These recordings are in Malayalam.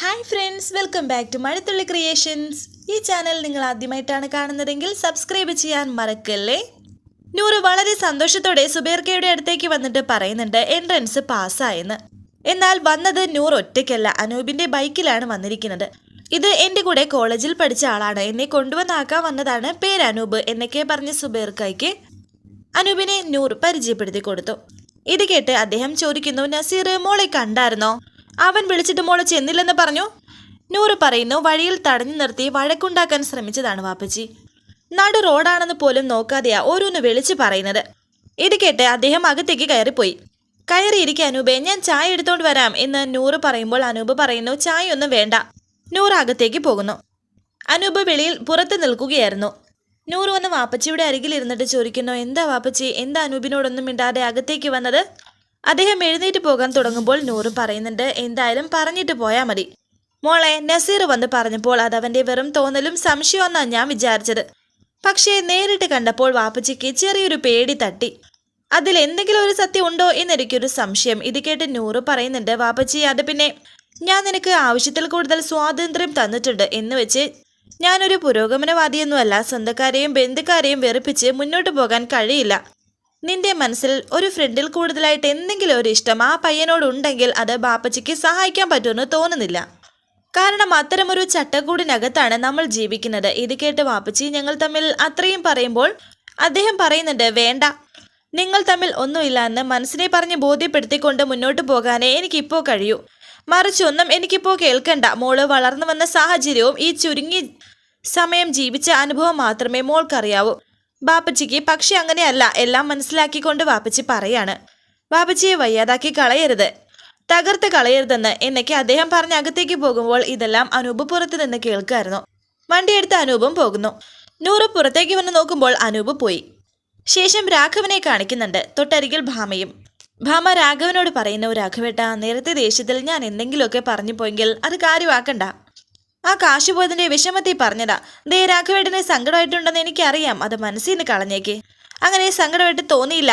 Hi friends welcome back to Mazhathulli creations ഈ ചാനൽ നിങ്ങൾ ആദ്യമായിട്ടാണ് കാണുന്നതെങ്കിൽ സബ്സ്ക്രൈബ് ചെയ്യാൻ മറക്കല്ലേ? നൂറ് വളരെ സന്തോഷത്തോടെ സുബേർക്കയുടെ അടുത്തേക്ക് വന്നിട്ട് പറയുന്നുണ്ട് എൻട്രൻസ് പാസ്സായെന്ന് എന്നാൽ വന്നത് നൂർ ഒറ്റയ്ക്കല്ല അനൂപിന്റെ ബൈക്കിലാണ് വന്നിരിക്കുന്നത്. ഇത് എന്റെ കൂടെ കോളേജിൽ പഠിച്ച ആളാണ്. എന്നെ കൊണ്ടുവന്നാക്കാൻ വന്നതാണ് പേര് അനൂപ് എന്നൊക്കെ പറഞ്ഞ സുബേർക്കയ്ക്ക് അനൂപിനെ നൂർ പരിചയപ്പെടുത്തി കൊടുത്തു. ഇത് കേട്ട് അദ്ദേഹം ചോദിക്കുന്നു നസീർ മോളെ കണ്ടായിരുന്നോ? അവൻ വിളിച്ചിട്ട് മോളെ ചെന്നില്ലെന്ന് പറഞ്ഞു. നൂറ് പറയുന്നു വഴിയിൽ തടഞ്ഞു നിർത്തി വഴക്കുണ്ടാക്കാൻ ശ്രമിച്ചതാണ് വാപ്പച്ചി. നടു റോഡാണെന്ന് പോലും നോക്കാതെയാ ഓരോന്ന് വിളിച്ചു പറയുന്നത്. ഇത് കേട്ട് അദ്ദേഹം അകത്തേക്ക് കയറിപ്പോയി. കയറിയിരിക്കെ അനൂപെ ഞാൻ ചായ എടുത്തോണ്ട് വരാം എന്ന് നൂറ് പറയുമ്പോൾ അനൂപ് പറയുന്നു ചായ ഒന്നും വേണ്ട. നൂറ് അകത്തേക്ക് പോകുന്നു. അനൂപ് വെളിയിൽ പുറത്ത് നിൽക്കുകയായിരുന്നു. നൂറ് വന്ന് വാപ്പച്ചിയുടെ അരികിൽ ഇരുന്നിട്ട് ചോദിക്കുന്നു എന്താ വാപ്പച്ചി എന്താ അനൂപിനോടൊന്നും മിണ്ടാതെ അകത്തേക്ക് വന്നത്? അദ്ദേഹം എഴുന്നേറ്റ് പോകാൻ തുടങ്ങുമ്പോൾ നൂറും പറയുന്നുണ്ട് എന്തായാലും പറഞ്ഞിട്ട് പോയാൽ മതി. മോളെ നസീർ വന്ന് പറഞ്ഞപ്പോൾ അത് അവന്റെ വെറും തോന്നലും സംശയമെന്നാണ് ഞാൻ വിചാരിച്ചത്. പക്ഷേ നേരിട്ട് കണ്ടപ്പോൾ വാപ്പച്ചിക്ക് ചെറിയൊരു പേടി തട്ടി. അതിൽ എന്തെങ്കിലും ഒരു സത്യം ഉണ്ടോ എന്നെനിക്കൊരു സംശയം ഇത് കേട്ട് നൂറ് പറയുന്നുണ്ട്. വാപ്പച്ചി അത് പിന്നെ ഞാൻ നിനക്ക് ആവശ്യത്തിൽ കൂടുതൽ സ്വാതന്ത്ര്യം തന്നിട്ടുണ്ട് എന്ന് വെച്ച് ഞാനൊരു പുരോഗമനവാദിയൊന്നുമല്ല. സ്വന്തക്കാരെയും ബന്ധുക്കാരെയും വെറുപ്പിച്ച് മുന്നോട്ട് പോകാൻ കഴിയില്ല. നിന്റെ മനസ്സിൽ ഒരു ഫ്രണ്ടിൽ കൂടുതലായിട്ട് എന്തെങ്കിലും ഒരു ഇഷ്ടം ആ പയ്യനോടുണ്ടെങ്കിൽ അത് ബാപ്പച്ചിക്ക് സഹായിക്കാൻ പറ്റുമെന്ന് തോന്നുന്നില്ല. കാരണം അത്തരമൊരു ചട്ടക്കൂടിനകത്താണ് നമ്മൾ ജീവിക്കുന്നത്. ഇത് കേട്ട് വാപ്പച്ചി ഞങ്ങൾ തമ്മിൽ അത്രയും പറയുമ്പോൾ അദ്ദേഹം പറയുന്നുണ്ട് വേണ്ട. നിങ്ങൾ തമ്മിൽ ഒന്നുമില്ല എന്ന് മനസ്സിനെ പറഞ്ഞ് ബോധ്യപ്പെടുത്തിക്കൊണ്ട് മുന്നോട്ട് പോകാനേ എനിക്കിപ്പോൾ കഴിയൂ. മറിച്ചൊന്നും എനിക്കിപ്പോൾ കേൾക്കണ്ട. മോൾ വളർന്നു വന്ന സാഹചര്യവും ഈ ചുരുങ്ങി സമയം ജീവിച്ച അനുഭവം മാത്രമേ മോൾക്കറിയാവൂ. ബാപ്പച്ചിക്ക് പക്ഷെ അങ്ങനെയല്ല. എല്ലാം മനസ്സിലാക്കിക്കൊണ്ട് ബാപ്പച്ചി പറയാണ്. ബാപ്പച്ചിയെ വയ്യാതാക്കി കളയരുത്. തകർത്ത് കളയരുതെന്ന് എന്നൊക്കെ അദ്ദേഹം പറഞ്ഞ് അകത്തേക്ക് പോകുമ്പോൾ ഇതെല്ലാം അനൂപ് പുറത്തു നിന്ന് കേൾക്കായിരുന്നു. വണ്ടിയെടുത്ത് അനൂപും പോകുന്നു. നൂറ് പുറത്തേക്ക് വന്ന് നോക്കുമ്പോൾ അനൂപ് പോയി. ശേഷം രാഘവനെ കാണിക്കുന്നുണ്ട്. തൊട്ടരികിൽ ഭാമയും. ഭാമ രാഘവനോട് പറയുന്നു രാഘവേട്ട നേരത്തെ ദേഷ്യത്തിൽ ഞാൻ എന്തെങ്കിലുമൊക്കെ പറഞ്ഞു പോയെങ്കിൽ അത് കാര്യമാക്കണ്ട. ആ കാശ് പോയതിന്റെ വിഷമത്തിൽ പറഞ്ഞതാ. ദേ രാഘവേട്ടന് സങ്കടമായിട്ടുണ്ടെന്ന് എനിക്കറിയാം. അത് മനസ്സിൽ നിന്ന് കളഞ്ഞേക്ക്. അങ്ങനെ സങ്കടമായിട്ട് തോന്നിയില്ല.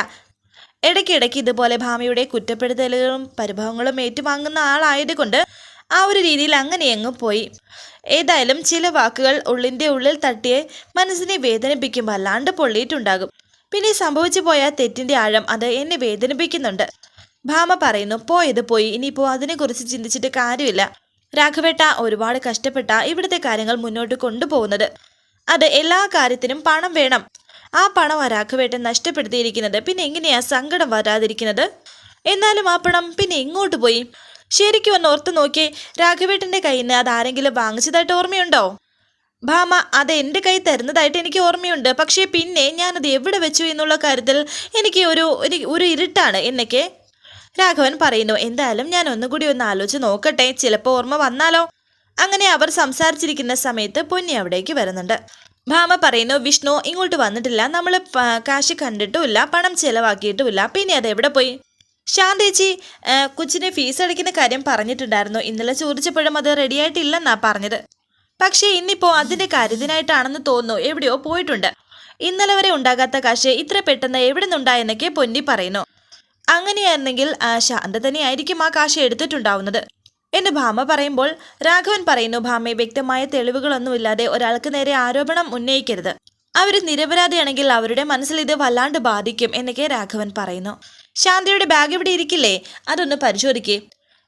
ഇടയ്ക്കിടയ്ക്ക് ഇതുപോലെ ഭാമയുടെ കുറ്റപ്പെടുത്തലുകളും പരിഭവങ്ങളും ഏറ്റുവാങ്ങുന്ന ആളായതുകൊണ്ട് ആ ഒരു രീതിയിൽ അങ്ങനെ അങ്ങ് പോയി. ഏതായാലും ചില വാക്കുകൾ ഉള്ളിന്റെ ഉള്ളിൽ തട്ടിയെ മനസ്സിനെ വേദനിപ്പിക്കുമ്പോൾ അല്ലാണ്ട് പൊള്ളിയിട്ടുണ്ടാകും. പിന്നെ സംഭവിച്ചു പോയ തെറ്റിന്റെ ആഴം അത് എന്നെ വേദനിപ്പിക്കുന്നുണ്ട്. ഭാമ പറയുന്നു പോയത് പോയി. ഇനിയിപ്പോൾ അതിനെക്കുറിച്ച് ചിന്തിച്ചിട്ട് കാര്യമില്ല. രാഘവേട്ട ഒരുപാട് കഷ്ടപ്പെട്ട ഇവിടുത്തെ കാര്യങ്ങൾ മുന്നോട്ട് കൊണ്ടുപോകുന്നത്. അത് എല്ലാ കാര്യത്തിനും പണം വേണം. ആ പണം ആ രാഘവേട്ടൻ നഷ്ടപ്പെടുത്തിയിരിക്കുന്നത്. പിന്നെ എങ്ങനെയാ സങ്കടം വരാതിരിക്കുന്നത്? എന്നാലും ആ പണം പിന്നെ എങ്ങോട്ട് പോയി? ശരിക്കും ഒന്ന് ഓർത്ത് നോക്കി രാഘവേട്ടന്റെ കയ്യിൽ നിന്ന് അത് ആരെങ്കിലും വാങ്ങിച്ചതായിട്ട് ഓർമ്മയുണ്ടോ? ഭാമ അത് എന്റെ കൈ തരുന്നതായിട്ട് എനിക്ക് ഓർമ്മയുണ്ട്. പക്ഷേ പിന്നെ ഞാനത് എവിടെ വെച്ചു എന്നുള്ള കാര്യത്തിൽ എനിക്ക് ഒരു- ഒരു ഇരുട്ടാണ്. എന്നൊക്കെ രാഘവൻ പറയുന്നു എന്തായാലും ഞാൻ ഒന്നുകൂടി ഒന്ന് ആലോചിച്ച് നോക്കട്ടെ. ചിലപ്പോൾ ഓർമ്മ വന്നാലോ? അങ്ങനെ അവർ സംസാരിച്ചിരിക്കുന്ന സമയത്ത് പൊന്നി അവിടേക്ക് വരുന്നുണ്ട്. ഭാമ പറയുന്നു വിഷ്ണു ഇങ്ങോട്ട് വന്നിട്ടില്ല. നമ്മൾ കാശ് കണ്ടിട്ടുമില്ല പണം ചെലവാക്കിയിട്ടുമില്ല. പിന്നെ അത് എവിടെ പോയി? ശാന്തേച്ചി കൊച്ചിന് ഫീസ് അടയ്ക്കുന്ന കാര്യം പറഞ്ഞിട്ടുണ്ടായിരുന്നു. ഇന്നലെ ചോദിച്ചപ്പോഴും അത് റെഡിയായിട്ടില്ലെന്നാ പറഞ്ഞത്. പക്ഷേ ഇന്നിപ്പോൾ അതിന്റെ കാര്യത്തിനായിട്ടാണെന്ന് തോന്നുന്നു. എവിടെയോ പോയിട്ടുണ്ട്. ഇന്നലെ വരെ ഉണ്ടാകാത്ത കാശ് ഇത്ര പെട്ടെന്ന് എവിടെ നിന്നുണ്ടായെന്നൊക്കെ പൊന്നി പറയുന്നു. അങ്ങനെയായിരുന്നെങ്കിൽ ശാന്ത തന്നെയായിരിക്കും ആ കാശ് എടുത്തിട്ടുണ്ടാവുന്നത്. എന്ന് ഭാമ പറയുമ്പോൾ രാഘവൻ പറയുന്നു ഭാമയെ വ്യക്തമായ തെളിവുകളൊന്നുമില്ലാതെ ഒരാൾക്ക് നേരെ ആരോപണം ഉന്നയിക്കരുത്. അവർ നിരപരാധിയാണെങ്കിൽ അവരുടെ മനസ്സിൽ ഇത് വല്ലാണ്ട് ബാധിക്കും എന്നൊക്കെ രാഘവൻ പറയുന്നു. ശാന്തിയുടെ ബാഗ് ഇവിടെ ഇരിക്കില്ലേ? അതൊന്ന് പരിശോധിക്കേ.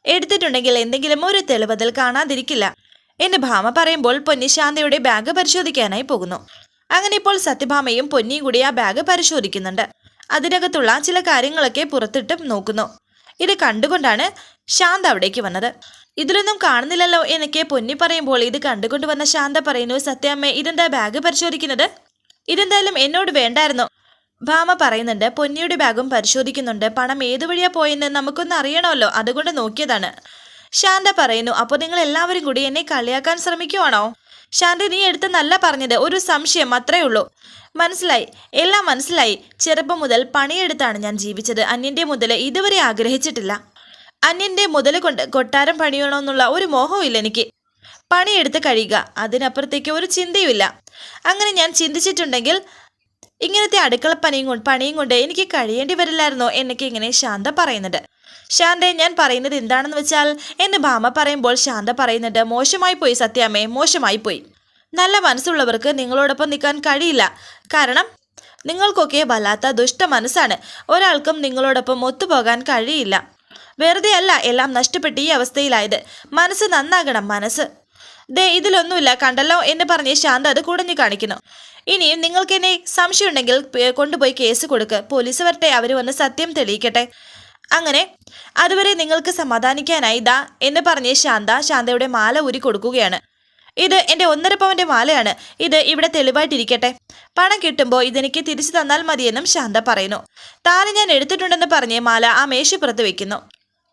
എടുത്തിട്ടുണ്ടെങ്കിൽ എന്തെങ്കിലും ഒരു തെളിവ് അതിൽ കാണാതിരിക്കില്ല. എന്ന് ഭാമ പറയുമ്പോൾ പൊന്നി ശാന്തിയുടെ ബാഗ് പരിശോധിക്കാനായി പോകുന്നു. അങ്ങനെ ഇപ്പോൾ സത്യഭാമയും പൊന്നിയും കൂടി ആ ബാഗ് പരിശോധിക്കുന്നുണ്ട്. അതിനകത്തുള്ള ചില കാര്യങ്ങളൊക്കെ പുറത്തിട്ട് നോക്കുന്നു. ഇത് കണ്ടുകൊണ്ടാണ് ശാന്ത അവിടേക്ക് വന്നത്. ഇതിലൊന്നും കാണുന്നില്ലല്ലോ എന്നൊക്കെ പൊന്നി പറയുമ്പോൾ ഇത് കണ്ടുകൊണ്ട് വന്ന ശാന്ത പറയുന്നു സത്യാമ്മ ഇതെന്താ ബാഗ് പരിശോധിക്കുന്നത്? ഇതെന്തായാലും എന്നോട് വേണ്ടായിരുന്നു. ഭാമ പറയുന്നുണ്ട് പൊന്നിയുടെ ബാഗും പരിശോധിക്കുന്നുണ്ട്. പണം ഏതു വഴിയാ പോയെന്ന് നമുക്കൊന്ന് അറിയണമല്ലോ. അതുകൊണ്ട് നോക്കിയതാണ്. ശാന്ത പറയുന്നു അപ്പോൾ നിങ്ങൾ എല്ലാവരും കൂടി എന്നെ കളിയാക്കാൻ ശ്രമിക്കുവാണോ? ശാന്ത നീ എടുത്ത് നല്ല പറഞ്ഞത് ഒരു സംശയം അത്രേ ഉള്ളൂ. മനസ്സിലായി. എല്ലാം മനസ്സിലായി. ചെറുപ്പം മുതൽ പണിയെടുത്താണ് ഞാൻ ജീവിച്ചത്. അന്യന്റെ മുതൽ ഇതുവരെ ആഗ്രഹിച്ചിട്ടില്ല. അന്യന്റെ മുതൽ കൊണ്ട് കൊട്ടാരം പണിയണമെന്നുള്ള ഒരു മോഹവും ഇല്ല എനിക്ക്. പണിയെടുത്ത് കഴിയുക. അതിനപ്പുറത്തേക്ക് ഒരു ചിന്തയുമില്ല അങ്ങനെ ഞാൻ ചിന്തിച്ചിട്ടുണ്ടെങ്കിൽ ഇങ്ങനത്തെ അടുക്കള പണിയും കൊണ്ട് പണിയും കൊണ്ട് എനിക്ക് കഴിയേണ്ടി വരില്ലായിരുന്നോ എന്നൊക്കെ ഇങ്ങനെ ശാന്ത പറയുന്നുണ്ട്. ശാന്തെ ഞാൻ പറയുന്നത് എന്താണെന്ന് വെച്ചാൽ എന്ന് ഭാമ പറയുമ്പോൾ ശാന്ത പറയുന്നുണ്ട് മോശമായി പോയി സത്യാമ്മേ മോശമായി പോയി. നല്ല മനസ്സുള്ളവർക്ക് നിങ്ങളോടൊപ്പം നിൽക്കാൻ കഴിയില്ല. കാരണം നിങ്ങൾക്കൊക്കെ വല്ലാത്ത ദുഷ്ട മനസ്സാണ്. ഒരാൾക്കും നിങ്ങളോടൊപ്പം ഒത്തുപോകാൻ കഴിയില്ല. വെറുതെ അല്ല എല്ലാം നഷ്ടപ്പെട്ട് ഈ അവസ്ഥയിലായത്. മനസ്സ് നന്നാകണം മനസ്സ്. ദേ ഇതിലൊന്നുമില്ല കണ്ടല്ലോ എന്ന് പറഞ്ഞ് ശാന്ത അത് കുടഞ്ഞു കാണിക്കുന്നു. ഇനിയും നിങ്ങൾക്ക് എന്നെ സംശയമുണ്ടെങ്കിൽ കൊണ്ടുപോയി കേസ് കൊടുക്ക്. പോലീസ് വരട്ടെ അവർ വന്ന് സത്യം തെളിയിക്കട്ടെ. അങ്ങനെ അതുവരെ നിങ്ങൾക്ക് സമാധാനിക്കാനായി ദാ എന്ന് പറഞ്ഞ് ശാന്ത ശാന്തയുടെ മാല ഊരി കൊടുക്കുകയാണ്. ഇത് എന്റെ ഒന്നര പവന്റെ മാലയാണ്. ഇത് ഇവിടെ തെളിവായിട്ടിരിക്കട്ടെ. പണം കിട്ടുമ്പോൾ ഇതെനിക്ക് തിരിച്ചു തന്നാൽ മതിയെന്നും ശാന്ത പറയുന്നു. താന് ഞാൻ എടുത്തിട്ടുണ്ടെന്ന് പറഞ്ഞ് മാല ആ മേശപ്പുറത്ത് വെക്കുന്നു.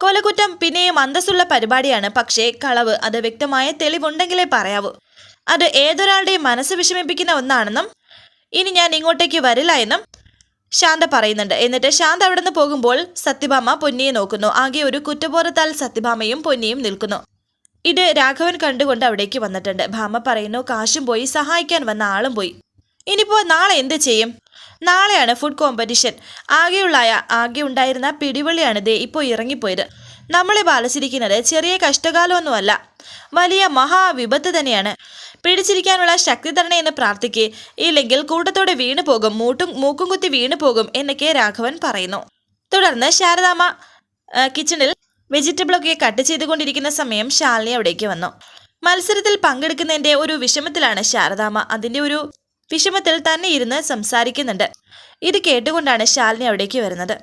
കൊലകുറ്റം പിന്നെയും അന്തസ്സുള്ള പരിപാടിയാണ്. പക്ഷേ കളവ് അത് വ്യക്തമായ തെളിവുണ്ടെങ്കിലേ പറയാവൂ. അത് ഏതൊരാളുടെയും മനസ്സ് വിഷമിപ്പിക്കുന്ന ഒന്നാണെന്നും ഇനി ഞാൻ ഇങ്ങോട്ടേക്ക് വരില്ല എന്നും ശാന്ത പറയുന്നുണ്ട്. എന്നിട്ട് ശാന്ത അവിടെ നിന്ന് പോകുമ്പോൾ സത്യഭാമ പൊന്നിയെ നോക്കുന്നു. ആകെ ഒരു കുറ്റബോധത്താൽ സത്യഭാമയും പൊന്നിയും നിൽക്കുന്നു. ഇത് രാഘവൻ കണ്ടുകൊണ്ട് അവിടേക്ക് വന്നിട്ടുണ്ട്. ഭാമ പറയുന്നു കാശും പോയി സഹായിക്കാൻ വന്ന ആളും പോയി. ഇനിയിപ്പോൾ നാളെ എന്ത് ചെയ്യും? നാളെയാണ് ഫുഡ് കോമ്പറ്റീഷൻ ആകെയുള്ള ആകെ ഉണ്ടായിരുന്ന പിടിവള്ളിയാണ് ഇപ്പോൾ ഇറങ്ങിപ്പോയത്. നമ്മളെ ബാലസിരിക്കുന്നത് ചെറിയ കഷ്ടകാലമൊന്നുമല്ല. വലിയ മഹാവിപത്ത് തന്നെയാണ്. പിടിച്ചിരിക്കാനുള്ള ശക്തി തരണേ എന്ന് പ്രാർത്ഥിക്കേ. ഇല്ലെങ്കിൽ കൂട്ടത്തോടെ വീണു പോകും മൂട്ടും മൂക്കും കുത്തി വീണു പോകും എന്നൊക്കെ രാഘവൻ പറയുന്നു. തുടർന്ന് ശാരദാമ്മ കിച്ചണിൽ വെജിറ്റബിളൊക്കെ കട്ട് ചെയ്തുകൊണ്ടിരിക്കുന്ന സമയം ശാലിനി അവിടേക്ക് വന്നു. മത്സരത്തിൽ പങ്കെടുക്കുന്നതിന്റെ ഒരു വിഷമത്തിലാണ് ശാരദാമ്മ. അതിന്റെ ഒരു വിഷമത്തിൽ തന്നെ ഇരുന്ന് സംസാരിക്കുന്നുണ്ട്. ഇത് കേട്ടുകൊണ്ടാണ് ശാലിനി അവിടേക്ക് വരുന്നത്.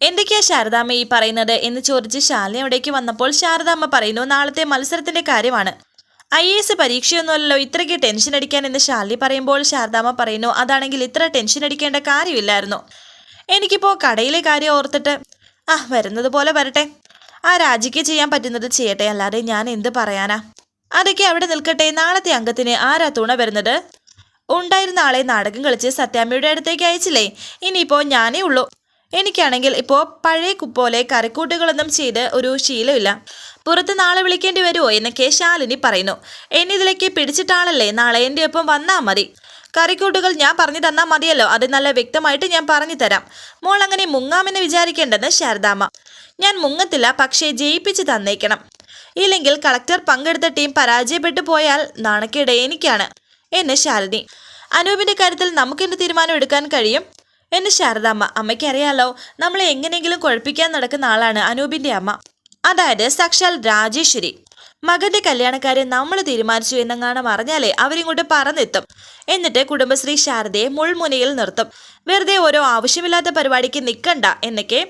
എന്തൊക്കെയാ ശാരദാമ്മ ഈ പറയുന്നത് എന്ന് ചോദിച്ച് ശാലിനി അവിടേക്ക് വന്നപ്പോൾ ശാരദാമ്മ പറയുന്നു നാളത്തെ മത്സരത്തിന്റെ കാര്യമാണ്. ഐ എസ് പരീക്ഷയൊന്നുമല്ലോ ഇത്രയ്ക്ക് ടെൻഷൻ അടിക്കാൻ എന്ന് ശാലിനി പറയുമ്പോൾ ശാരദാമ്മ പറയുന്നു അതാണെങ്കിൽ ഇത്ര ടെൻഷൻ അടിക്കേണ്ട കാര്യമില്ലായിരുന്നു. എനിക്കിപ്പോ കടയിലെ കാര്യം ഓർത്തിട്ട് ആ വരുന്നത് പോലെ വരട്ടെ. ആ രാജിക്ക് ചെയ്യാൻ പറ്റുന്നത് ചെയ്യട്ടെ അല്ലാതെ ഞാൻ എന്ത് പറയാനാ? അതൊക്കെ അവിടെ നിൽക്കട്ടെ നാളത്തെ അംഗത്തിന് ആരാ തുണ വരുന്നത്? ഉണ്ടായിരുന്ന ആളെ നാടകം കളിച്ച് സത്യാമ്മയുടെ അടുത്തേക്ക് അയച്ചില്ലേ? ഇനിയിപ്പോൾ ഞാനേ ഉള്ളൂ. എനിക്കാണെങ്കിൽ ഇപ്പോൾ പഴയ പോലെ കറിക്കൂട്ടുകളൊന്നും ചെയ്ത് ഒരു ശീലമില്ല. പുറത്ത് നാളെ വിളിക്കേണ്ടി വരുമോ എന്നൊക്കെ ശാലിനി പറയുന്നു. എന്നെ ഇതിലേക്ക് പിടിച്ചിട്ടാണല്ലേ നാളെ എന്റെ ഒപ്പം വന്നാൽ മതി. കറിക്കൂട്ടുകൾ ഞാൻ പറഞ്ഞു തന്നാൽ മതിയല്ലോ. അത് നല്ല വ്യക്തമായിട്ട് ഞാൻ പറഞ്ഞു തരാം. മോൾ അങ്ങനെ മുങ്ങാമെന്ന് വിചാരിക്കേണ്ടെന്ന് ശാരദാമ്മ. ഞാൻ മുങ്ങത്തില്ല പക്ഷേ ജയിപ്പിച്ച് തന്നേക്കണം. ഇല്ലെങ്കിൽ കളക്ടർ പങ്കെടുത്ത ടീം പരാജയപ്പെട്ടു പോയാൽ നാണക്കേട് എനിക്കാണ് എന്ന് ശാലിനി. അനൂപിന്റെ കാര്യത്തിൽ നമുക്കെന്ത് തീരുമാനം എടുക്കാൻ കഴിയും? എന്ന് ശാരദാമ്മ അമ്മയ്ക്കറിയാലോ നമ്മളെ എങ്ങനെയെങ്കിലും കുഴപ്പിക്കാൻ നടക്കുന്ന ആളാണ് അനൂപിന്റെ അമ്മ. അതായത് സാക്ഷാൽ രാജേശ്വരി. മകന്റെ കല്യാണക്കാരെ നമ്മൾ തീരുമാനിച്ചു എന്നെങ്ങാണം അറിഞ്ഞാലേ അവരിങ്ങോട്ട് പറന്നെത്തും. എന്നിട്ട് കുടുംബശ്രീ ശാരദയെ മുൾമുനയിൽ നിർത്തും. വെറുതെ ഓരോ ആവശ്യമില്ലാത്ത പരിപാടിക്ക് നിൽക്കണ്ട എന്നൊക്കെ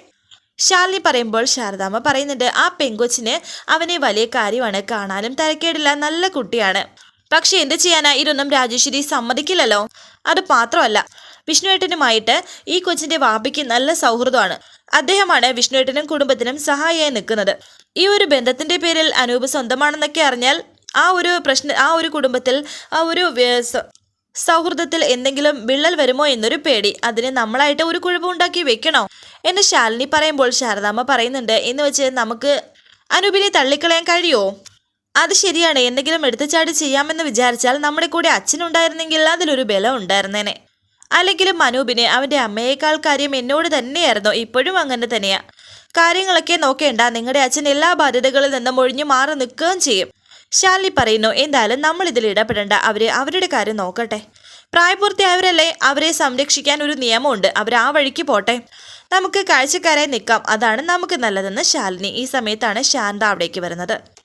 ശാലിനി പറയുമ്പോൾ ശാരദാമ്മ പറയുന്നുണ്ട് ആ പെങ്കൊച്ചിന് അവനെ വലിയ കാര്യമാണ് കാണാനും തരക്കേടില്ല നല്ല കുട്ടിയാണ്. പക്ഷെ എന്ത് ചെയ്യാനാ? ഇതൊന്നും രാജേശ്വരി സമ്മതിക്കില്ലല്ലോ. അത് മാത്രമല്ല വിഷ്ണുവേട്ടനുമായിട്ട് ഈ കൊച്ചിന്റെ വാപ്പയ്ക്ക് നല്ല സൗഹൃദമാണ്. അദ്ദേഹമാണ് വിഷ്ണുവേട്ടനും കുടുംബത്തിനും സഹായിയായി നിൽക്കുന്നത്. ഈ ഒരു ബന്ധത്തിന്റെ പേരിൽ അനൂപ് സ്വന്തമാണെന്നൊക്കെ അറിഞ്ഞാൽ ആ ഒരു പ്രശ്ന ആ ഒരു കുടുംബത്തിൽ ആ ഒരു സൗഹൃദത്തിൽ എന്തെങ്കിലും വിള്ളൽ വരുമോ എന്നൊരു പേടി. അതിന് നമ്മളായിട്ട് ഒരു കുഴപ്പമുണ്ടാക്കി വെക്കണോ? എന്ന് ശാലിനി പറയുമ്പോൾ ശാരദാമ്മ പറയുന്നുണ്ട് എന്ന് വെച്ച് നമുക്ക് അനൂപിനെ തള്ളിക്കളയാൻ കഴിയുമോ അത് ശരിയാണ്. എന്തെങ്കിലും എടുത്തുചാടി ചെയ്യാമെന്ന് വിചാരിച്ചാൽ നമ്മുടെ കൂടെ അച്ഛനുണ്ടായിരുന്നെങ്കിൽ അതിലൊരു ബലം ഉണ്ടായിരുന്നേനെ. അല്ലെങ്കിലും അനൂപിന് അവന്റെ അമ്മയേക്കാൾ കാര്യം എന്നോട് തന്നെയായിരുന്നു. ഇപ്പോഴും അങ്ങനെ തന്നെയാ. കാര്യങ്ങളൊക്കെ നോക്കേണ്ട. നിങ്ങളുടെ അച്ഛൻ എല്ലാ ബാധ്യതകളിൽ നിന്നും ഒഴിഞ്ഞു മാറി നിൽക്കുകയും ചെയ്യും. ശാലി പറയുന്നു എന്തായാലും നമ്മൾ ഇതിൽ ഇടപെടേണ്ട. അവർ അവരുടെ കാര്യം നോക്കട്ടെ. പ്രായപൂർത്തിയായവരല്ലേ അവരെ സംരക്ഷിക്കാൻ ഒരു നിയമമുണ്ട്. അവർ ആ വഴിക്ക് പോട്ടെ. നമുക്ക് കാഴ്ചക്കാരായി നിൽക്കാം. അതാണ് നമുക്ക് നല്ലതെന്ന് ശാലിനി ഈ സമയത്താണ് ശാന്ത അവിടേക്ക് വരുന്നത്.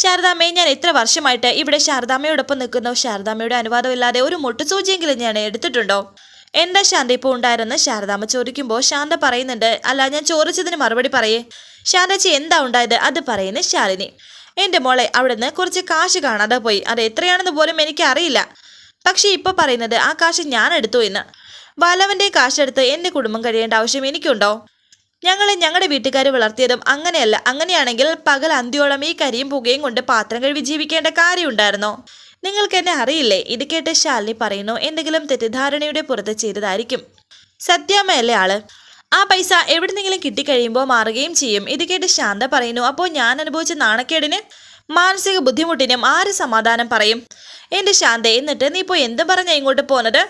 ശാരദാമ്മയെ ഞാൻ എത്ര വർഷമായിട്ട് ഇവിടെ ശാരദാമ്മയോടൊപ്പം നിൽക്കുന്നു. ശാരദാമ്മയുടെ അനുവാദമില്ലാതെ ഒരു മുട്ടുസൂചിയെങ്കിലും ഞാൻ എടുത്തിട്ടുണ്ടോ? എന്താ ശാന്ത ഇപ്പോൾ ഉണ്ടായിരുന്നു ശാരദാമ്മ ചോദിക്കുമ്പോൾ ശാന്ത പറയുന്നുണ്ട് അല്ല ഞാൻ ചോദിച്ചതിന് മറുപടി പറയേ. ശാന്തച്ചി എന്താ ഉണ്ടായത്? അത് പറയുന്നത് ശാലിനി. എന്റെ മോളെ അവിടുന്ന് കുറച്ച് കാശ് കാണാതെ പോയി. അത് എത്രയാണെന്ന് പോലും എനിക്ക് അറിയില്ല പക്ഷേ ഇപ്പൊ പറയുന്നത് ആ കാശ് ഞാൻ എടുത്തു എന്ന്. ബാലവന്റെ കാശെടുത്ത് എന്റെ കുടുംബം കഴിയേണ്ട ആവശ്യം എനിക്കുണ്ടോ? ഞങ്ങളെ ഞങ്ങളുടെ വീട്ടുകാർ വളർത്തിയതും അങ്ങനെയല്ല. അങ്ങനെയാണെങ്കിൽ പകൽ അന്ത്യോളം ഈ കരിയും പുകയും കൊണ്ട് പാത്രം കഴുകി ജീവിക്കേണ്ട കാര്യമുണ്ടായിരുന്നോ? നിങ്ങൾക്ക് എന്നെ അറിയില്ലേ? ഇത് കേട്ട് ശാലിനി പറയുന്നു എന്തെങ്കിലും തെറ്റിദ്ധാരണയുടെ പുറത്ത് ചെയ്തതായിരിക്കും. സത്യാമ്മയല്ലേ ആൾ? ആ പൈസ എവിടുന്നെങ്കിലും കിട്ടിക്കഴിയുമ്പോൾ മാറുകയും ചെയ്യും. ഇത് കേട്ട് ശാന്ത പറയുന്നു അപ്പോൾ ഞാൻ അനുഭവിച്ച നാണക്കേടിന് മാനസിക ബുദ്ധിമുട്ടിനും ആര് സമാധാനം പറയും? എന്റെ ശാന്ത എന്നിട്ട് നീ ഇപ്പോൾ എന്ത് പറഞ്ഞാ ഇങ്ങോട്ട് പോന്നത്?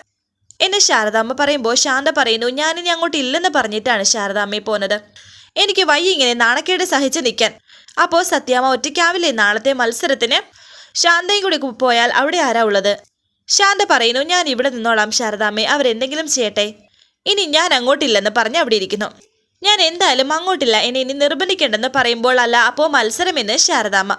എന്നെ ശാരദാമ്മ പറയുമ്പോൾ ശാന്ത പറയുന്നു ഞാനിനി അങ്ങോട്ട് ഇല്ലെന്ന് പറഞ്ഞിട്ടാണ് ശാരദാമ്മയെ പോന്നത്. എനിക്ക് വൈ ഇങ്ങനെ നാണക്കേട് സഹിച്ച് നിൽക്കാൻ അപ്പോൾ സത്യാമ്മ ഒറ്റയ്ക്കാവില്ലേ നാളത്തെ മത്സരത്തിന്? ശാന്തയും കൂടി പോയാൽ അവിടെ ആരാ ഉള്ളത്? ശാന്ത പറയുന്നു ഞാൻ ഇവിടെ നിന്നോളാം ശാരദാമ്മേ അവരെന്തെങ്കിലും ചെയ്യട്ടെ. ഇനി ഞാൻ അങ്ങോട്ടില്ലെന്ന് പറഞ്ഞ് അവിടെ ഇരിക്കുന്നു. ഞാൻ എന്തായാലും അങ്ങോട്ടില്ല എന്നെ ഇനി നിർബന്ധിക്കേണ്ടെന്ന് പറയുമ്പോൾ അല്ല അപ്പോൾ മത്സരമെന്ന് ശാരദാമ്മ.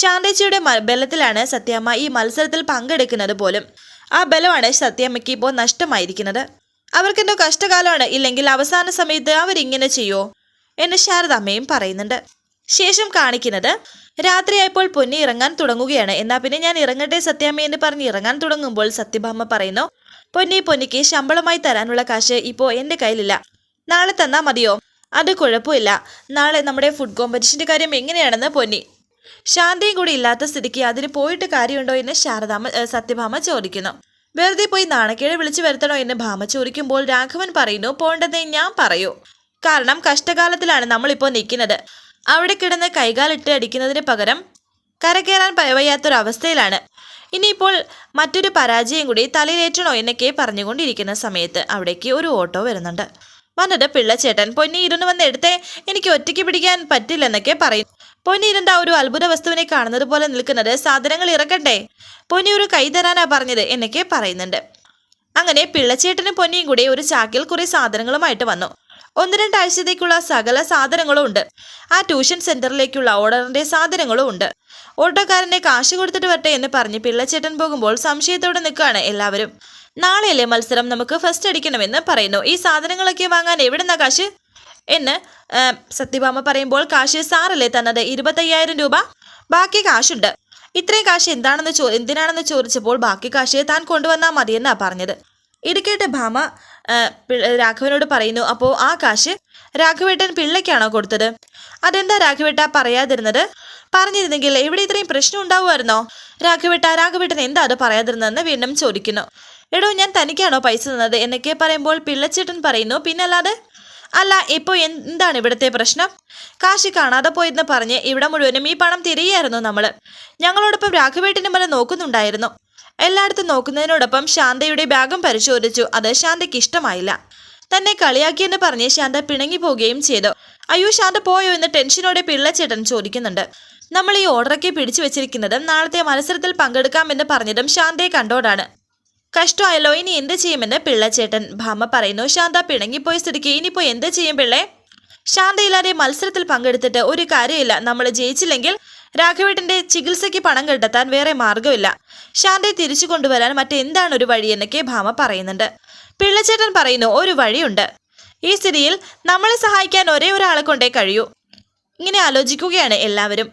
ശാന്തേച്ചിയുടെ ബലത്തിലാണ് സത്യാമ്മ ഈ മത്സരത്തിൽ പങ്കെടുക്കുന്നത് പോലും. ആ ബലമാണ് സത്യമ്മയ്ക്ക് ഇപ്പോൾ നഷ്ടമായിരിക്കുന്നത്. അവർക്കെന്തോ കഷ്ടകാലമാണ് ഇല്ലെങ്കിൽ അവസാന സമയത്ത് അവരിങ്ങനെ ചെയ്യോ എന്ന് ശാരദാമ്മയും പറയുന്നുണ്ട്. ശേഷം കാണിക്കുന്നത് രാത്രിയായപ്പോൾ പൊന്നി ഇറങ്ങാൻ തുടങ്ങുകയാണ്. എന്നാ പിന്നെ ഞാൻ ഇറങ്ങട്ടെ സത്യാമ്മ എന്ന് പറഞ്ഞ് ഇറങ്ങാൻ തുടങ്ങുമ്പോൾ സത്യഭാമ പറയുന്നു പൊന്നി പൊന്നിക്ക് ശമ്പളമായി തരാനുള്ള കാശ് ഇപ്പോൾ എന്റെ കയ്യിലില്ല. നാളെ തന്നാൽ മതിയോ? അത് കുഴപ്പമില്ല. നാളെ നമ്മുടെ ഫുഡ് കോമ്പറ്റീഷന്റെ കാര്യം എങ്ങനെയാണെന്ന് പൊന്നി ശാന്തിയും കൂടി ഇല്ലാത്ത സ്ഥിതിക്ക് അതിന് പോയിട്ട് കാര്യമുണ്ടോ എന്ന് ശാരദാമ സത്യഭാമ ചോദിക്കുന്നു. വെറുതെ പോയി നാണക്കേട് വിളിച്ചു വരുത്തണോ എന്ന് ഭാമ ചോദിക്കുമ്പോൾ രാഘവൻ പറയുന്നു പോണ്ടെന്നേ ഞാൻ പറയൂ. കാരണം കഷ്ടകാലത്തിലാണ് നമ്മളിപ്പോൾ നിൽക്കുന്നത്. അവിടെ കിടന്ന് കൈകാലിട്ട് അടിക്കുന്നതിന് പകരം കരകയറാൻ പയവയ്യാത്തൊരവസ്ഥയിലാണ് വയ്യാത്തൊരവസ്ഥയിലാണ്. ഇനിയിപ്പോൾ മറ്റൊരു പരാജയം കൂടി തലയിലേറ്റണോ എന്നൊക്കെ പറഞ്ഞുകൊണ്ടിരിക്കുന്ന സമയത്ത് അവിടേക്ക് ഒരു ഓട്ടോ വരുന്നുണ്ട്. വന്നത് പിള്ളച്ചേട്ടൻ പൊന്നി ഇരുന്ന് വന്ന് എടുത്തേ എനിക്ക് ഒറ്റയ്ക്ക് പിടിക്കാൻ പറ്റില്ലെന്നൊക്കെ പറയും. പൊന്നി ഇരുണ്ട ഒരു അത്ഭുത വസ്തുവിനെ കാണുന്നത് പോലെ നിൽക്കുന്നത് സാധനങ്ങൾ ഇറക്കട്ടെ പൊന്നി ഒരു കൈ തരാനാ പറഞ്ഞത് എന്നൊക്കെ പറയുന്നുണ്ട്. അങ്ങനെ പിള്ളച്ചേട്ടനും പൊന്നിയും കൂടി ഒരു ചാക്കിൽ കുറെ സാധനങ്ങളുമായിട്ട് വന്നു. ഒന്ന് രണ്ടാഴ്ചത്തേക്കുള്ള സകല സാധനങ്ങളും ഉണ്ട്. ആ ട്യൂഷൻ സെന്ററിലേക്കുള്ള ഓർഡറിന്റെ സാധനങ്ങളും ഉണ്ട്. ഓട്ടോക്കാരനെ കാശ് കൊടുത്തിട്ട് വരട്ടെ എന്ന് പറഞ്ഞ് പിള്ളച്ചേട്ടൻ പോകുമ്പോൾ സംശയത്തോടെ നിൽക്കുകയാണ് എല്ലാവരും. നാളെയല്ലേ മത്സരം നമുക്ക് ഫസ്റ്റ് അടിക്കണമെന്ന് പറയുന്നു. ഈ സാധനങ്ങളൊക്കെ വാങ്ങാൻ എവിടുന്ന കാശ്? എന്ന് സത്യഭാമ പറയുമ്പോൾ കാശ് സാറല്ലേ തന്നത്? ഇരുപത്തയ്യായിരം രൂപ ബാക്കി കാശുണ്ട്. ഇത്രയും കാശ് എന്താണെന്ന് ചോ എന്തിനാണെന്ന് ചോദിച്ചപ്പോൾ ബാക്കി കാശ് താൻ കൊണ്ടുവന്നാൽ മതിയെന്നാ പറഞ്ഞത്. ഇത് കേട്ട് ഭാമ രാഘവനോട് പറയുന്നു അപ്പോൾ ആ കാശ് രാഘവേട്ടൻ പിള്ളയ്ക്കാണോ കൊടുത്തത്? അതെന്താ രാഘവേട്ട പറയാതിരുന്നത്? പറഞ്ഞിരുന്നെങ്കിൽ എവിടെ ഇത്രയും പ്രശ്നം ഉണ്ടാവുമായിരുന്നോ? രാഘവേട്ട രാഘവേട്ടൻ എന്താ അത് പറയാതിരുന്നതെന്ന് വീണ്ടും ചോദിക്കുന്നു. എടോ ഞാൻ തനിക്കാണോ പൈസ തന്നത്? എന്നൊക്കെ പറയുമ്പോൾ പിള്ളച്ചേട്ടൻ പറയുന്നു പിന്നല്ലാതെ? അല്ല ഇപ്പോൾ എന്താണ് ഇവിടുത്തെ പ്രശ്നം? കാശി കാണാതെ പോയെന്ന് പറഞ്ഞ് ഇവിടെ മുഴുവനും ഈ പണം തിരികെയായിരുന്നു നമ്മൾ ഞങ്ങളോടൊപ്പം രാഘവേട്ടിനും വരെ നോക്കുന്നുണ്ടായിരുന്നു. എല്ലായിടത്തും നോക്കുന്നതിനോടൊപ്പം ശാന്തയുടെ ബാഗും പരിശോധിച്ചു. അത് ശാന്തയ്ക്ക് ഇഷ്ടമായില്ല. തന്നെ കളിയാക്കിയെന്ന് പറഞ്ഞ് ശാന്ത പിണങ്ങി പോവുകയും ചെയ്തു. അയ്യോ ശാന്ത പോയോ എന്ന് ടെൻഷനോടെ പിള്ളച്ചേട്ടൻ ചോദിക്കുന്നുണ്ട്. നമ്മൾ ഈ ഓർഡറൊക്കെ പിടിച്ചു വെച്ചിരിക്കുന്നതും നാളത്തെ മത്സരത്തിൽ പങ്കെടുക്കാമെന്ന് പറഞ്ഞതും ശാന്തയെ കണ്ടോടാണ് കഷ്ടമായല്ലോ. ഇനി എന്ത് ചെയ്യുമെന്ന് പിള്ളച്ചേട്ടൻ ഭാമ പറയുന്നു. ശാന്ത പിണങ്ങിപ്പോയ സ്ഥിതിക്ക് ഇനിയിപ്പോ എന്ത് ചെയ്യും പിള്ളേ? ശാന്തയില്ലാതെ മത്സരത്തിൽ പങ്കെടുത്തിട്ട് ഒരു കാര്യമില്ല നമ്മൾ ജയിച്ചില്ലെങ്കിൽ രാഘവേട്ടന്റെ ചികിത്സയ്ക്ക് പണം കണ്ടെത്താൻ വേറെ മാർഗമില്ല ശാന്തയെ തിരിച്ചു കൊണ്ടുവരാൻ മറ്റെന്താണ് ഒരു വഴി എന്നൊക്കെ ഭാമ പറയുന്നുണ്ട്. പിള്ളച്ചേട്ടൻ പറയുന്നു ഒരു വഴിയുണ്ട്. ഈ സ്ഥിതിയിൽ നമ്മളെ സഹായിക്കാൻ ഒരേ ഒരാളെ കൊണ്ടേ കഴിയൂ. ഇങ്ങനെ ആലോചിക്കുകയാണ് എല്ലാവരും.